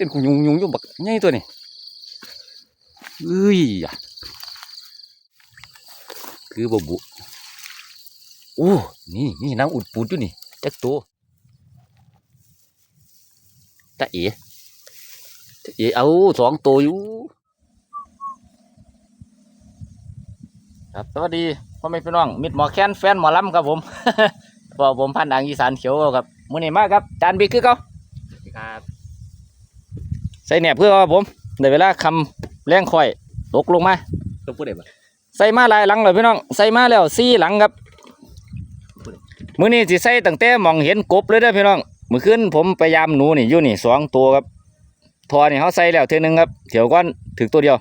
เต้นขุยุงยุงยู่บักใหญ่ตัวนี่เอ้ยอะคือบบุโอ้นี่นี่น้ำอุดปูดอยู่นี่จักตัวตาเอ๋ตาเอ๋เอาสองตัวอยู่ครับสวัสดีพ่อแม่พี่น้องมิดหมอแค้นแฟนหมอลำครับผมพอผมพันธุ์ดังอีสานเขียวครับมื้อนี้มาครับจานบิ๊กคือเขาครับ ใส่แหนบเพื่อครับผมในเวลาคำแรงค่อยตกลงมาต้องพูดได้ปะใส่มาหลายหลังเลยพี่น้องใส่มาแล้วสี่หลังครับมื้อนี้สิใส่ตั้งแต่หมองเห็นกบเลยเด้อพี่น้องมื้อคืนผมพยายามหนูนี่อยู่นี่สองตัวครับทอนี่เขาใส่แล้วเท่อนึงครับเดี๋ยวก่อนถึงตัวเดียว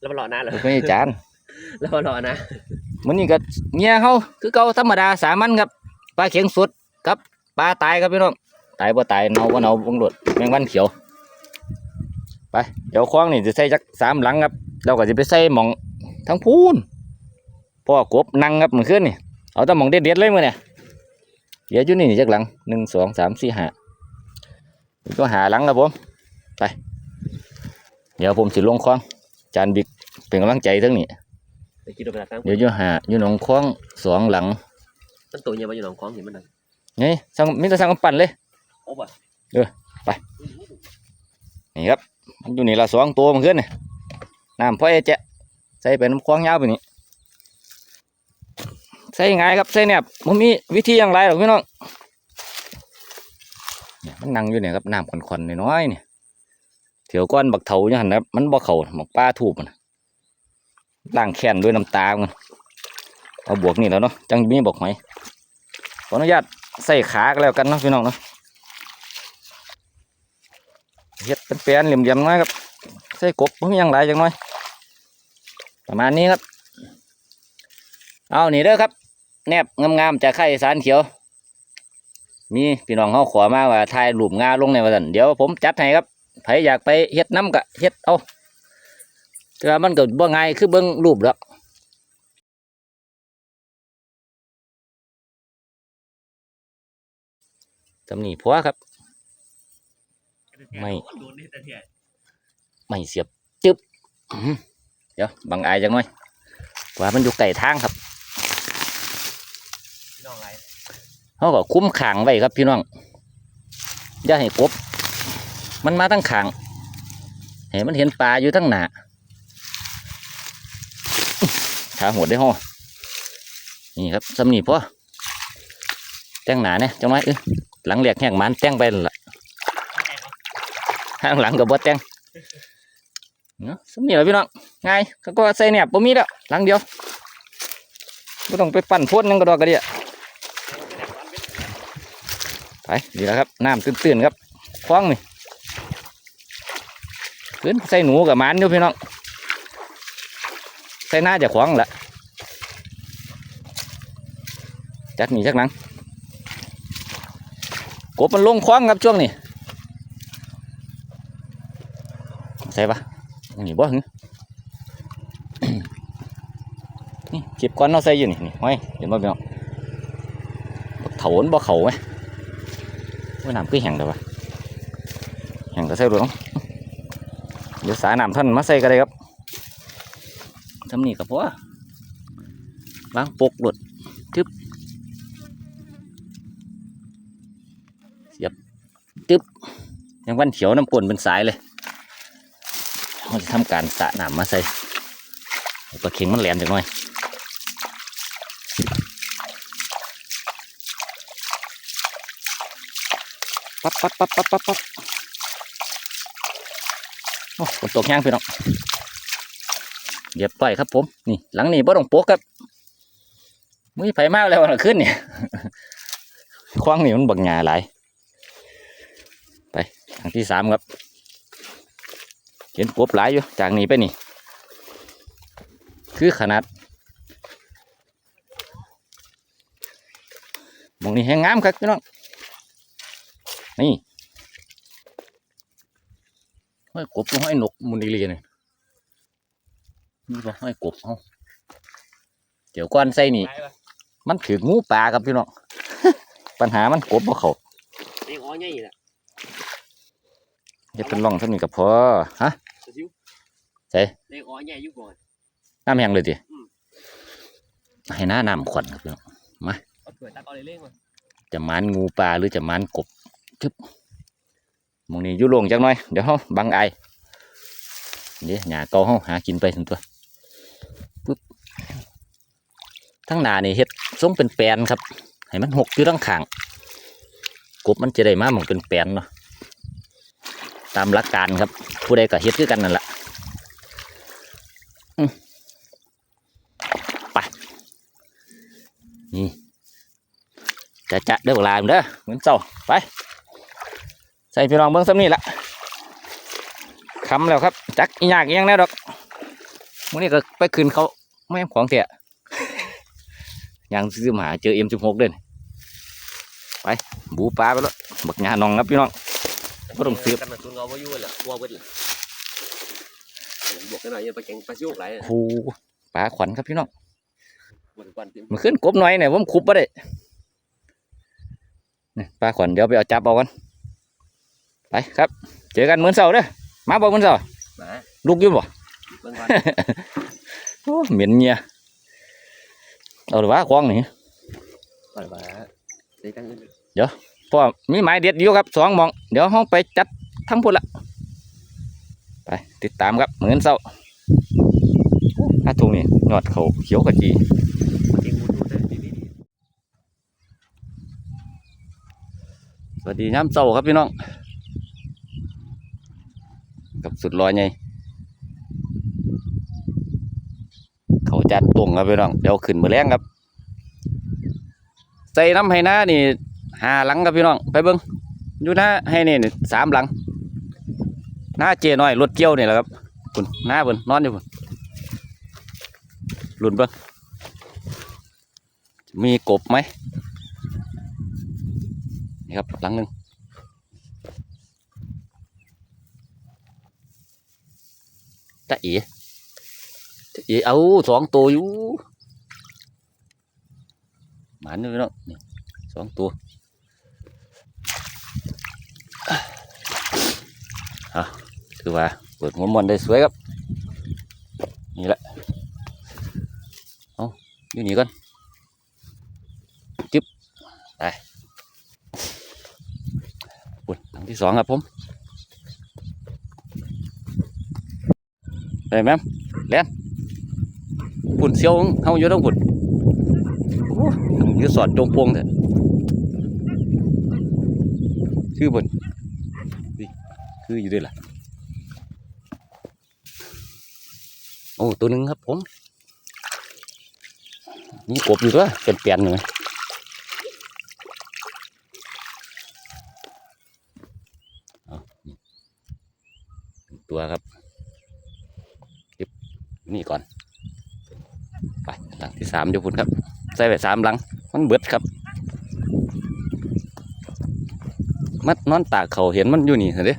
แล้วมารอหน้าเหรอไม่ใช่จานแล้วมารอนะมื้อนี้ก็เงี้ยเขาคือเก่าธรรมดาสามัญครับปลาเข็งสดครับปลาตายครับพี่น้องตายบ่ตายเน่าบ่เน่าบงหลดแมงวันเขียว ไปเดี๋ยวคว้างนี่จะใส่จักสามหลังครับ เราก็จะไปใส่หมองทั้งพูนพ่อกบนั่งครับเหมือนขึ้นนี่เอาแต่หมองเด็ดๆเลยมือเนี่ยเดี๋ยวอยู่นี่จักหลังหนึ่งสองสามสี่ห้าก็หาหลังครับผมไปเดี๋ยวผมสิลงคว้างจานบิ๊กเป็นกำลังใจทั้งนี้ไปกินตัวไปละตั้งเดี๋ยวอยู่หาอยู่หนองคว้างสองหลังมันตัวเยี่ยมมาอยู่หนองคล้องเห็นมันนั่งนี่สั่งมิตรสั่งกำปั่นเลยโอ้บ่นี่ครับมั นี่ละสองตัวมันขึ้นนี่น้ำพ่อเอเจะใส่เป็นน้ำคว้างยาวไปนี่ใส่ง่ายครับใส่เนี่ยมันมีวิธีอย่างไรหรอพี่น้องเนี่ยมันนั่งอยู่เนี่ยครับน้ำควันๆน้อยๆเนี่ยเถียวก้อนบักเถาอย่างนั้นนะครับมันบ่เข่าหมกปลาทูบมันล้างแค้นด้วยน้ำตามันเอาบวกนี่แล้วเนาะจังมีบอกไหอยขออนุญาตใส่ขาก็แล้วกันเนาะพี่น้องเนาะ เฮ็ดเป็นแปลนเหลี่ยมๆน้อยครับใส่กบมันมีอย่างไรจังน้อย ประมาณนี้ครับ เอานี่เด้อครับ แนบงามๆจากไข่สารเขียว มีพี่น้องเขาขอมาว่าถ่ายรูปงาลงในวันนั้นเดี๋ยวผมจัดให้ครับใครอยากไปเฮ็ดน้ำกะเฮ็ดเอาแต่ว่ามันเก็บ่ง่ายคือเบิ่งรูปดอกจำนี่พัวครับ ไม่โดนนี่แต่เถี่ยไม่เสียบจึ๊บอื้อหือเดี๋ยวบังอายจังหน่อยว่ามันอยู่ไก่ทางครับพี่น้องไรเขาก็คุ้มขังไว้ครับพี่น้องอย่าให้กบ มันมาทั้งขางเห็นมันเห็นปลาอยู่ทั้งหนาขาหัวได้ห่อนี่ครับสำนีพ่อแต่งหนาเนี่ยจังไหมเออหลังเหลียกแห้งหมันแต่งไปนั่นละ ข้างหลังกับบ่แต่งเนาะสำนีเลยพี่น้องง่ายก็ใส่เนี่ยบ่มีแล้วหลังเดียวไม่ต้องไปปั่นพ่นยังกระดอกกระเดียไปดีแล้วครับน้ำตื้นๆครับคล้องนี่ขึ้นใส่หนูกับมันอยู่พี่น้องใส่หน้าจะคล้องละจัดหนีจักนังกบมันลงคล้องครับช่วงนี้ ใส่ปะนี่บ่หึนี่เก็บก้อนเอาใส่อยู่นี่นี่ห้อยเห็นบ่พี่น้องบักเถามันบ่เขาไหมว่าน้ำคือแห้งเลยวะแห้งก็ใส่รถเนาะเดี๋ยวสายน้ำท่านมาใส่ก็ได้ครับทำนี่กับพ่อวางปกรถจึ๊บเสียบจึ๊บยังวันเขียวน้ำกลนเป็นสายเลย เราจะทำการสระน้ำมาใส่เอาปลาเข็งมันแหลมจังหน่อยปั๊บปั๊บปั๊บปั๊บปั๊บปั๊บโอ้ฝนตกแห้งพี่น้องเหยียบไปครับผม นี่หลังนี้บ่ต้องโป๊กครับมือไผมากแล้ววันขึ้นเนี่ยคว้างนี่มันบักงาหลายไปทางที่สามครับ เห็นกบหลายอยู่จากนี้ไปนี่ คือขนาดหมองนี้แห้งงามครับพี่น้องนี่ห้อยกบกับห้อยนกมุนอีเลียนี่นี่ก็ห้อยกบเอาเดี๋ยวก้อนใส่นี่ไรวะมันถืองูปลาครับพี่น้องปัญหามันกบบ่เขานี่อ้อใหญ่แหละเฮ็ดเป็นร่องเท่านี้ก็พอฮะซิว ใส่เล็กอ้อใหญ่อยู่ก่อนน้ำแห้งเลยดิอืมให้หน้าน้ำขวัญครับพี่น้องเอาถ้วยตักเอาเลยเล่งมาจะหมานงูปลาหรือจะหมานกบทึบหมองนี้อยุ่โลงจักหน่อย เดี๋ยวเฮาบังไอเดี๋ยวหญ้าเก่าเฮาหากินไปถึงตัวปึ๊บทั้งหน้านี่เฮ็ดทรงเป็นแปลนครับ ให้มันหกอยู่ทั้งข้างกบมันจะได้มาหมองเป็นแปลนเนาะ ตามหลักการครับ ผู้ใดก็เฮ็ดคือกันนั่นแหละไปนี่จะจะเด้อลามเด้อเหมือนเจ้าไป ใส่พี่รองเบิ้งซ้ำนี่ละคำแล้วครับ จักอีหยากอีหยังแน่ดอกมื้อนี้ก็ไปคืนเขาแม่ของเสียยังซื้อมาหาเจอเอ็มสิบหกเด่นไปบูปลาไปแล้วบักงานองครับพี่น้อง บ่ต้องซื้อกันมาตุนเอาไว้อยู่แหละกลัวเบิดล่ะบวกกันหน่อยอย่าไปแข่งปลาซิวไหลายโอ้โหปลาขวัญครับพี่น้องวันก่อนติมันขึ้นกบหน่อยเนี่ยผมคุบมาได้นี่ปลาขวัญเดี๋ยวไปเอาจับเอากันไปครับ เจอกันมื้อเสาร์เด้อมาบอกมื้อเสาร์หมาลูกอยู่บ่เบิ่งก่อนโอ้เหม็นเงียเอาหรือว่าควางนี่ก่อนว่าใส่กันอื่นเพราะมีหมายเด็ดอยู่ครับสองมอง เดี๋ยวห้องไปจัดทั้งพุ่นละไปติดตามครับเหมือนเศร้าถ้าทุงนี่ยอดเขาเขียวกะจีสวัสดีย้ำเศร้าครับพี่น้อง กับสุดลอยไงเขาจัดตรงครับพี่น้องเดี๋ยวขึ้นมือแรงครับ ใส่น้ำให้หน้านี่ หาหลังครับพี่น้องไปเบิ้งอยู่หน้าให้นี่สามหลัง หน้าเจน้อยรถเกี่ยวนี่แหละครับคุณหน้าเพิ่นนอนอยู่พุ่นหลุนเบิ้งมีกบไหมนี่ครับหลังหนึ่งตะเอ๋ตะเอ๋เอาสองตัวอยู่หมันอยู่พี่น้องสองตัว อะถือว่าเปิดหัวมันได้สวยครับ นี่แหละเอาอยู่นี่ก่อนจึ๊บไปปุ่นหลังที่สองครับผมไปแม่มแลนปุ่นเซียวเฮาอยู่ต้องปุ่นยืดสอดจงโปงเถอะคือปุ่น คืออยู่ด้วยล่ะ โอ้ตัวหนึ่งครับผม นี่กบอยู่ด้วยเป็นเปลี่ยนหมเอานี่หนึ่งตัวครับเก็บนี่ก่อน ไปหลังที่สามเดี๋ยวพุ่นครับ ใส่ไปสามหลัง มันเบิดครับมัดนอนตากเขาเห็นมันอยู่นี่เห็นเด้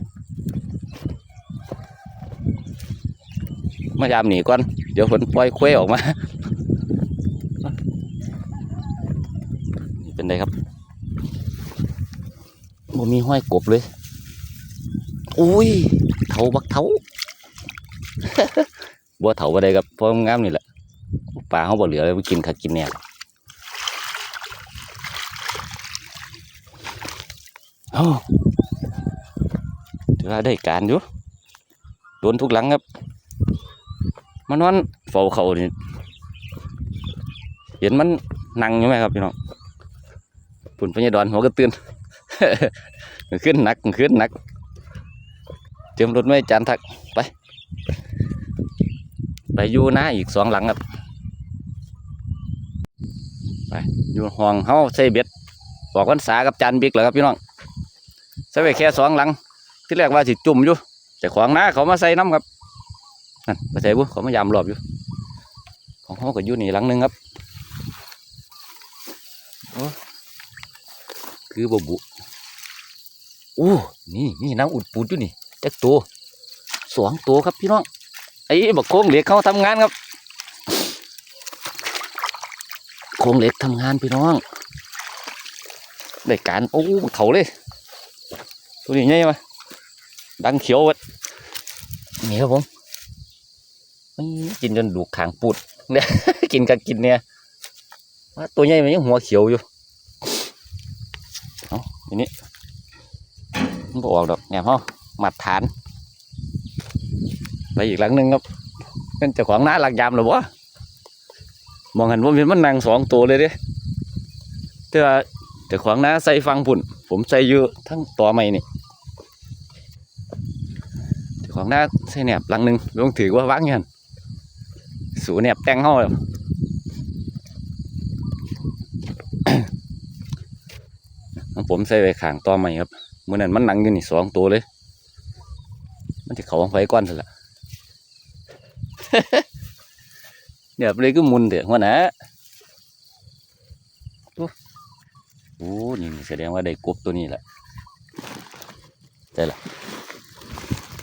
มายามหนีก่อน เดี๋ยวฝนปล่อยเคว้ออกมา เป็นไงครับบ่มีห้อยกบเลย อุ้ยเถาบักเถาบัวเถาบ่ได้ครับเพราะมันงามนี่แหละปลาเขาบ่เหลือเลยไปกินขากินเนี่ยโอ้ถือว่าได้การอยู่โดนทุกหลังครับ มานอนเฝ้าเขานี่เห็นมันนั่งอยู่ไหมครับพี่น้องปุ่นพญาดอนหัวกระตือนขึ้นหนักขึ้นหนักเตรียมรถไม่จานทักไป ไปอยู่นะอีกสองหลังครับไปอยู่ห้องเฮาใส่เบ็ดบอกวันสากับจานบิ๊กเหรอครับพี่น้องใส่ไปแค่สองหลัง ที่แรกว่าสิจุ่มอยู่แต่ของน้าเขามาใส่น้ำครับ นั่นไปใส่บุเขามายามรอบอยู่ ของเขาก็อยู่นี่หลังนึงครับโอ้คือบบุโอ้นี่นี่น้ำอุดปูดอยู่นี่จักตัวสองตัวครับพี่น้องไอ้บักโค้งเหล็กเขาทำงานครับโค้งเหล็กทำงานพี่น้องได้การโอ้บักเถาเลยตัวนี้ใหญ่ไหมดังเขียววัดนี่ครับผม กินจนดูขางปูดเนี่ยกินกับกินเนี่ยว่าตัวใหญ่มันยังหัวเขียวอยู่เอาอันนี้มันบอกดอกแหนมเฮามัดฐานไปอีกหลังหนึงครับเป็นเจ้าของน้าหลักยามหรือวะมองเห็นว่ามันนั่งสองตัวเลยเด้แต่ว่าเจ้าของน้าใส่ฟังพุ่น ผมใส่เยอะทั้งตัวใหม่นี่เจ้าของน้าใส่แหนบหลังหนึ่งลงถือว่าว่างเงิน สูแหนบแต่งห้อแล้วของผมใส่ไว้ข้างตัวใหม่ครับเมื่อนั้นมันหนังอยู่นี่สองตัวเลย มันจะเขาไฟก้อนเถอะละเดี๋ยวเลยก็มุนเถอะหัวหนะโอ้โอ้นี่แสดงว่าได้กบตัวนี้แหละใช่ละ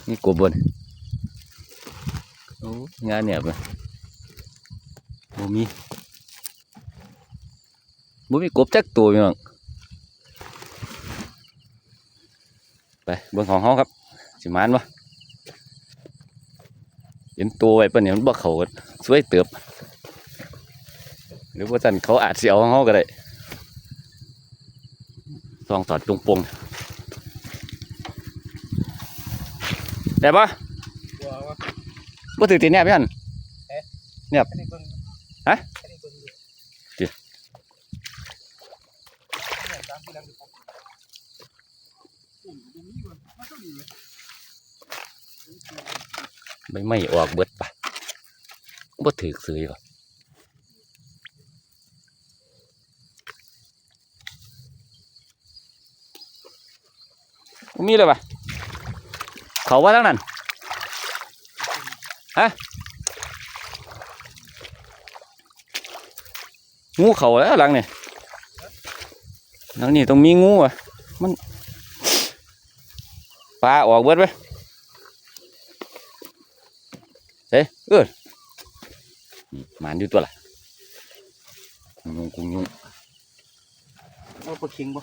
นี่กบบนโอ้งานเนี่ย บเลยบ่มีบ่มีกบจักตัวพี่น้องไปเบื้องของเขาครับ สิมานบ่เห็นตัวไว้ปะเนี่ยมันบ่เขาก็สวยเติบหรือว่าจันเขาอาจเสียวของเขาก็ได้ลองตอดจงปงได้ปะบ่ถือตีแนบยันฮ ไม่ไม่ออกเบิดปะบ่ถือซื้อก่อนมีเลยปะเขาว่าทั้งนั้นฮะงูเขาแล้วหลังเนี่ยหลังนี่ต้องมีงูอะมันปลาออกเบิดไป เอ้เออหมานอยู่ตัวละยุงกุงยุงเอาปลาเค็งบ่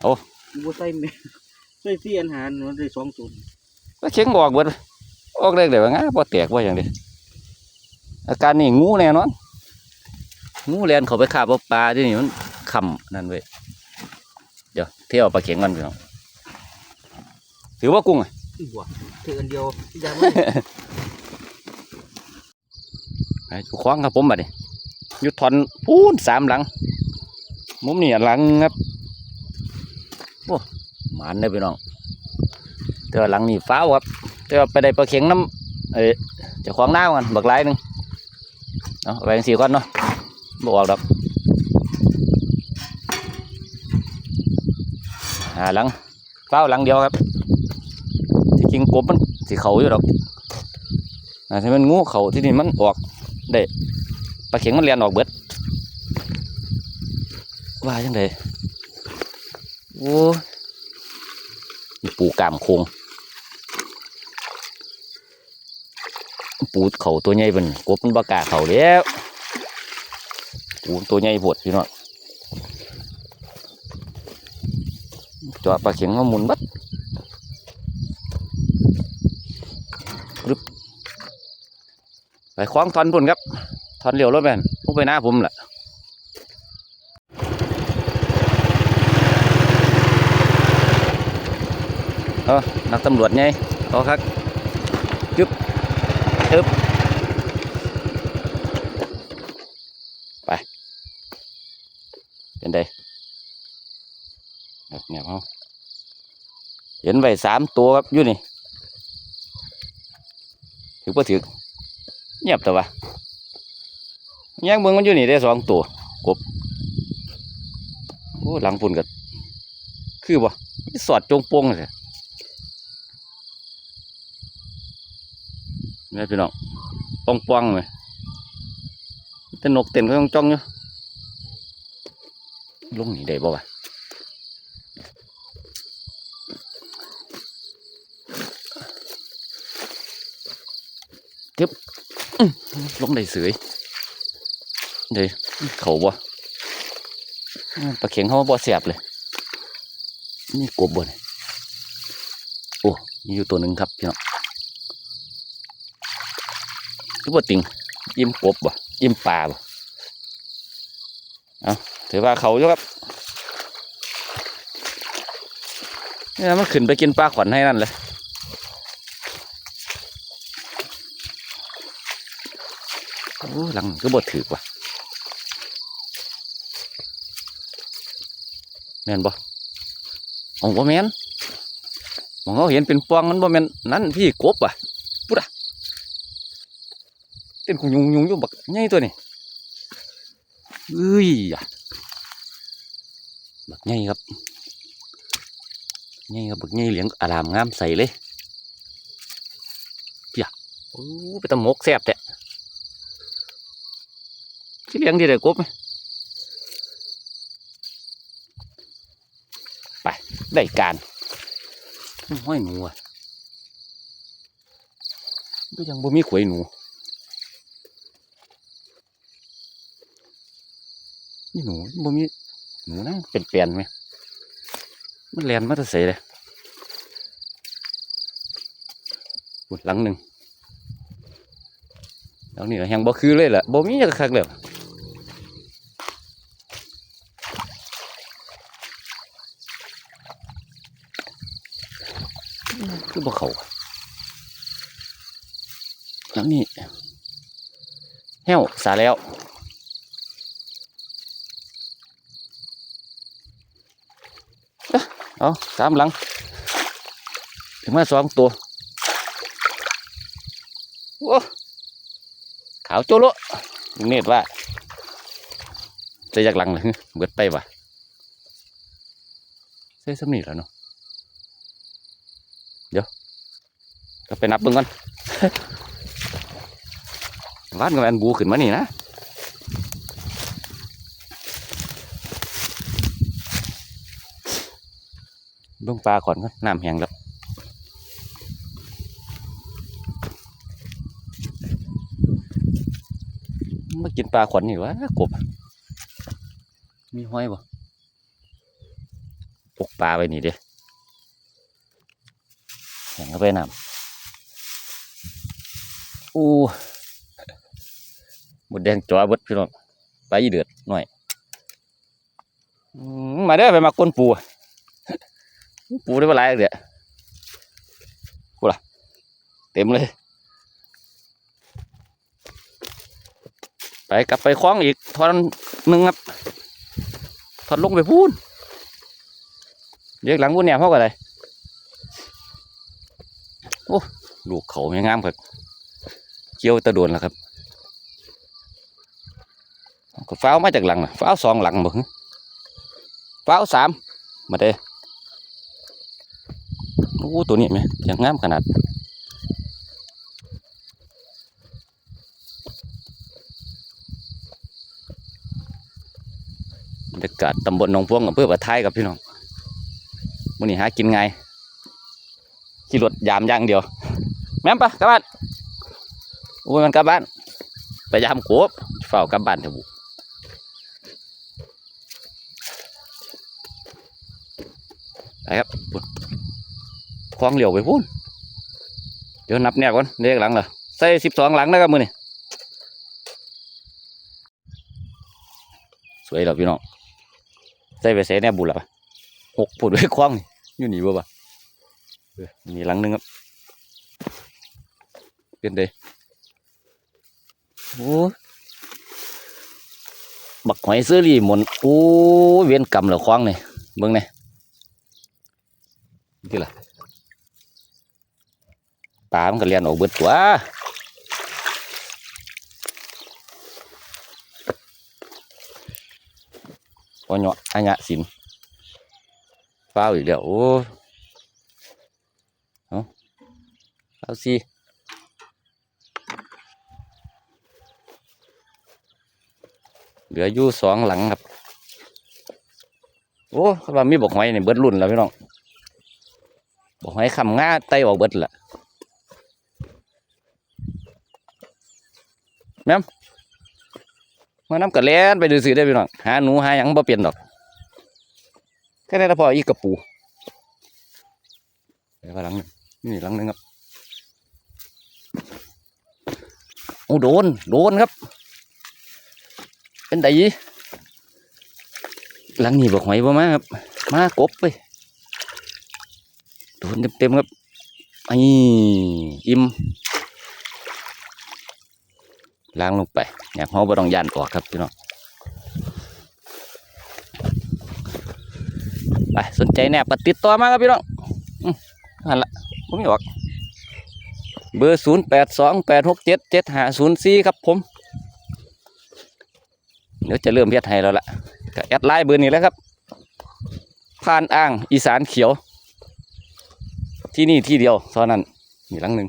เอาบ่ใส่แม่ใส่เสียนหารมันได้สองจุดก็เช็งบอกเบิดออกเลยเดี๋ยวง่ายพอแตกว่าอย่างเดียวอาการนี่งูแน่นอนงูเลียนเขาไปคาบเอาปลาที่นี่มันคำนั่นเว้ยเดี๋ยวเที่ยวปลาเข็งกันพี่น้องถือว่ากุ้งอะถืออันเดียวอย่ามา อ้จุคว้างครับผมบัดนี้อยุดทอนพูนสามหลัง มุมนี่หลังครับโอ้หมานเลยพี่น้องแต่ว่าหลังนี่ฟ้าวครับ แต่ว่าไปได้ปลาเข็งน้ำเอ้ยจะคว้างหน้ากันบักหลายหนึ่งเนาะเอาไปจังสี่ก้อนเนาะบออกดอกหาหลังฟ้าวหลังเดียวครับที่จริงกบมันสีเขาอยู่ดอกอ่าถ้ามันงูเขาที่นี่มันออก ได้ปลาเข็งมันเลียนออกเบิดว่าจังไดโอ้ยปูกามโคงปูเขาตัวใหญ่เป็นกบมันบากาเขาแล้วปูตัวใหญ่ปวดพี่น้องจอปลาเข็งมาหมุนบัดรึบ ไปคล้องทอนพุ่นครับทอนเลี้ยวรถแมนพุ่งไปหน้าผมแหละเออนักตำรวจไงเอาครับจึ๊บจึ๊บไป เป็นไดแบบเนี่ยเขาเห็นไว้สามตัวครับอยู่นี่ ถือว่าถือ เงียบแต่ว่าย่างเบิ่งมันอยู่นี่ได้สองตัวกบโอ้หลังปุ่นกับคือบ่สอดจงโปงเลยนี่พี่น้องปองปองเลยแต่นกเต็นก็ต้องจ้องอยู่ลงนี่ได้บ่วะทึบอื้อ ลงได้เสยเดี๋ยวเขาบ่อืมปลาเข็งเขาบ่เสียบเลย นี่กบบ่เนี่ยโอ้มีอยู่ตัวหนึ่งครับพี่น้องคือบ่ติงอิ่มกบบ่อิ่มปลาบ่เอาถือว่าเขาอยู่ครับเนี่ยมันขึ้นไปกินปลาขวัญให้นั่นเลย อ้หลังก็บ่ถือกว่ะแม่นบ่ของบ่แม่นมองเขาเห็นเป็นปวงมันบ่แม่นนั่นพี่กบอะปุ๊ดอะเต้นคุยุงยุงอยู่บักใหญ่ตัวนี้เอ้ยอะบักใหญ่ครับใหญ่ครับบักใหญ่เหลียงอารามงามใสเลยเปียโอ้ไปตะมกแซ่บแท้ ยงที่ไหนกบไหมไปได้การห้อยหนูอะก็ยังบ่มีขวยหนูนี่หนูบ่มีหนูนะเป็นเปลี่ยนไหมมันแลนมาตะเสยเลยปุ่นหลังหนึ่งหลังนี้ก็ยังบ่คือเลยล่ะบ่มีจักคักเลย บ่เขาหลังนี้แห้วสาแล้วเอาสามหลัง ถึงมาสองตัวโอ้ขาวโจโลเนตรว่าจะอยากหลังเลยเบิดไปว่ะใส่สำนีแล้วเนาะเดี๋ยว ก็ไปนับเบิ่งก่อนวานกับแอนบูขึ้นมานี่นะเบิ่งปลาก่อนก่อนน้ำแห้งแล้วมากินปลาขวัญนี่วะกบ มีห้อยบ่ปกปลาไปนี่เด้แห้งเข้าไปน้ำ อู้หมดแดงจ๋อเบดพี่น้องไปลาอีเดือดหน่อยมาเด้อไปมาก้นปู ปูได้มาหลายเดี๋ยกูล่ะเต็มเลย ไปกลับไปคล้องอีกทอนหนึ่งครับทอนลงไปพูนเรียกหลังพูนเนี่ยเพราะอะไรโอ้ลูกเขาไม่งามครับ กี่ยวตะโดนแล้วครับก็ฟ้าวมาจากหลังนะฟ้าวสองหลังบ่ฟ้าวสามมาเด้โอ้ตัวนี้ไหมยังงามขนาดบรรยากาศตำบลหนองพวงอำเภอปะไทยกับพี่น้องมื้อนี้หากินไงขี่รถยามย่างเดียว แม่นปะกลับบ้าน โอ้ยมันกลับบ้านไปยามกบเฝ้ากลับบ้านเถอะบุไปครับพุ่นคล้องเหลียวไปพูนเดี๋ยวนับแนวก่อนเลขหลังเหรอใส่สิบสองหลังนะครับมือนี่สวยแล้วพี่น้องใส่ไปใส่แนวบุญละปะหกผุดไว้คล้องนี่อยู่นี่บ่ปะมีหลังหนึงครับเป็นเด โอ้บักหอยเสื้อรีหมนโอ้เวียนกำเหลือคล้องนี่เบิ่งนี่ที่ละปลามันก็เลียนออกเบิดตัวพอเนาะอันยะสินฟ้าวอีกแล้วโอ้เอาเอาสิ เหลืออยู่สองหลังครับ โอ้เขาว่ามีบอกหอยในเบิดรุ่นแล้วพี่น้องบอกหอยคำง่าไตออกเบิดละมาน้ำกระแลนไปดูสิได้พี่น้องหาหนูหายังบ่เปลี่ยนดอกแค่นั้นละพออีกกระปูไปว่าหลังหนึ่งนี่หลังนึงครับโอ้โดน โดนครับ เป็นไดหลังนี้บอกหอยบ่มาครับ มากบไปโดนเต็มๆครับไอ้อิ่มล้างลงไปอยากเฮาบ่ต้องย่านออกครับพี่น้องไปสนใจแนบก็ติดต่อมาครับพี่น้องอืมนั่นละผมไม่ออก เบอร์ศูนย์แปดสองแปดหกเจ็ดเจ็ดห้าศูนย์สี่ครับผม เดี๋ยวจะเริ่มเฮ็ดให้แล้วล่ะก็แอดไลน์เบอร์นี้แล้วครับผ่านอ่างอีสานเขียว ที่นี่ที่เดียวเท่านั้นมีหลังหนึ่ง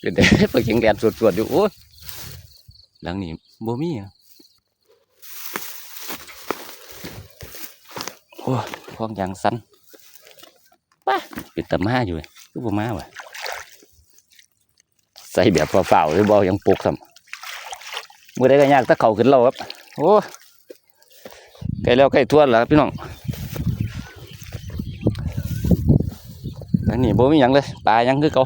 เป็นเด็กไปเขียงแดดสวดๆอยู่โอ้หลังนี้บ่มีอะโอ้ยพวกยางสั้นป้าเป็นตะมาอยู่เลยคือบ่มาว่ะใส่แบบเปล่าๆหรือบ่ยังปลุกซ้ำ มื่อใดก็ยากถ้าเข่าขึ้นเราครับ โอ้ใกล้แล้วใกล้ทวแล้วครับพี่น้องอันนี้บ่มีหยังเลยปลายังคือเขา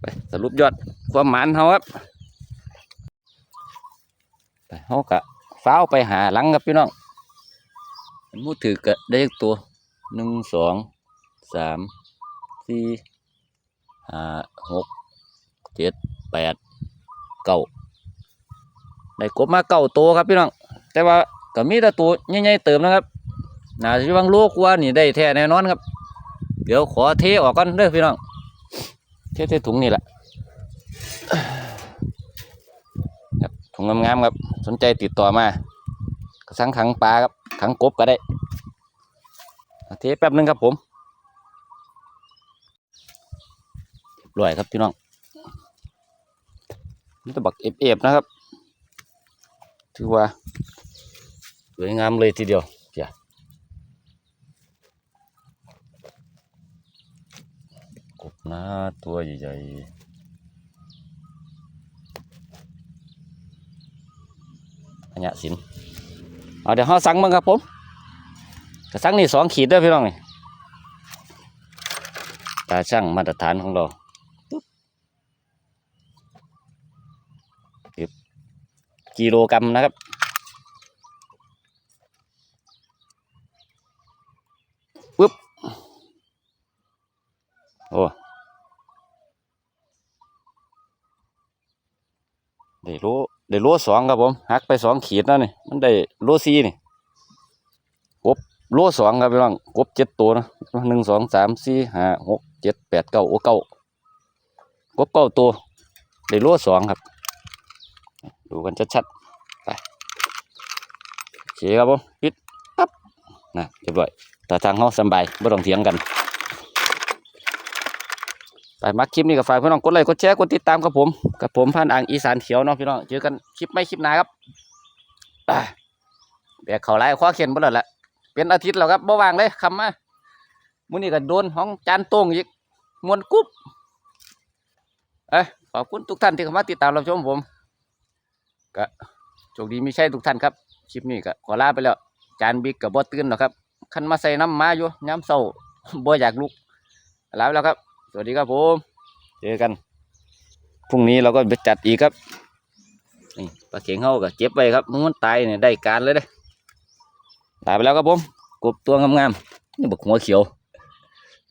ไปสรุปยอดความหมานเขาครับไปเขากะฟ้าวไปหาหลังครับพี่น้องมูถือกะได้ตัวหนึ่งสองสามสี่ห้าหก เจ็ดแปดเก้าได้กบมาเก้าตัวครับพี่น้อง แต่ว่าก็มีแต่ตัวใหญ่ๆเติมนะครับน่าจะวังลูกว่านี่ได้แท้แน่นอนครับ เดี๋ยวขอเทออกก่อนเด้อพี่น้อง เทใส่ถุงนี่แหละครับถุงงามๆครับ สนใจติดต่อมาสังขังปลาครับขังกบก็ได้เทแป๊บนึงครับผมรียบร้อยครับพี่น้อง นี่ตะบักเอฟเอฟนะครับ ถือว่าสวยงามเลยทีเดียวเจ้ากบหน้าตัวใหญ่ๆอัญญะสินเอาเดี๋ยวเขาสั่งมั้งครับผมกระสั่งนี่สองขีดเด้อพี่น้องนี่ตาช่างมาตรฐานของเรา กิโลกรัมนะครับ ปึ๊บ โอ้ได้โลได้โลสองครับผมหักไปสองขีดแล้วนี่ มันได้โลสี่นี่กบโลสองครับพี่น้องกบเจ็ดตัวนะหนึ่งสองสามสี่ห้าหกเจ็ดแปดเก้าโอ้เก้ากบเก้าตัวได้โลสองครับ ดูกันชัดๆไปโอเคครับผมปิดปั๊บนะเรียบร้อยแต่ทางเขาสบายไม่ต้องเถียงกัน ไปมาคลิปนี้กับฝ่ายพี่น้องกดไลค์กดแชร์กดติดตามกับผมกับผมพันอ่างอีสานเขียวเนาะพี่น้องเจอกันคลิปไม่คลิปหน้าครับอะแบกเขาไล่คว้าเขียนบ่แล้วแหละเป็นอาทิตย์แล้วครับบ่วางเลยคำมามื้อนี้ก็โดนห้องจานโต้งอีกมวนกุ๊บเอ้ยขอบคุณทุกท่านที่เข้ามาติดตามรับชมผม ก็โชคดีไมีใช่ทุกท่านครับคลิปนี้ก็ขอลาไปแล้ว จานบิ๊กกับบ่ตื่นหรอกครับคันมาใส่น้ำมาอยู่ย้ำเศร้าบ่อยากลุกลาไปแล้วครับ สวัสดีครับผมเจอกันพรุ่งนี้เราก็ไปจัดอีกครับนี่ปลาเข็งเฮาก็เก็บไว้ครับมันตายเนี่ยได้การเลยเด้ลาไปแล้วครับผมกบตัวงามๆนี่บักหัวเขียว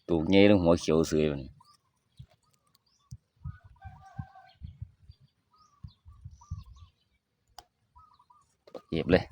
ตูกเงี้ยหัวเขียวสวยมัน เก็บเลย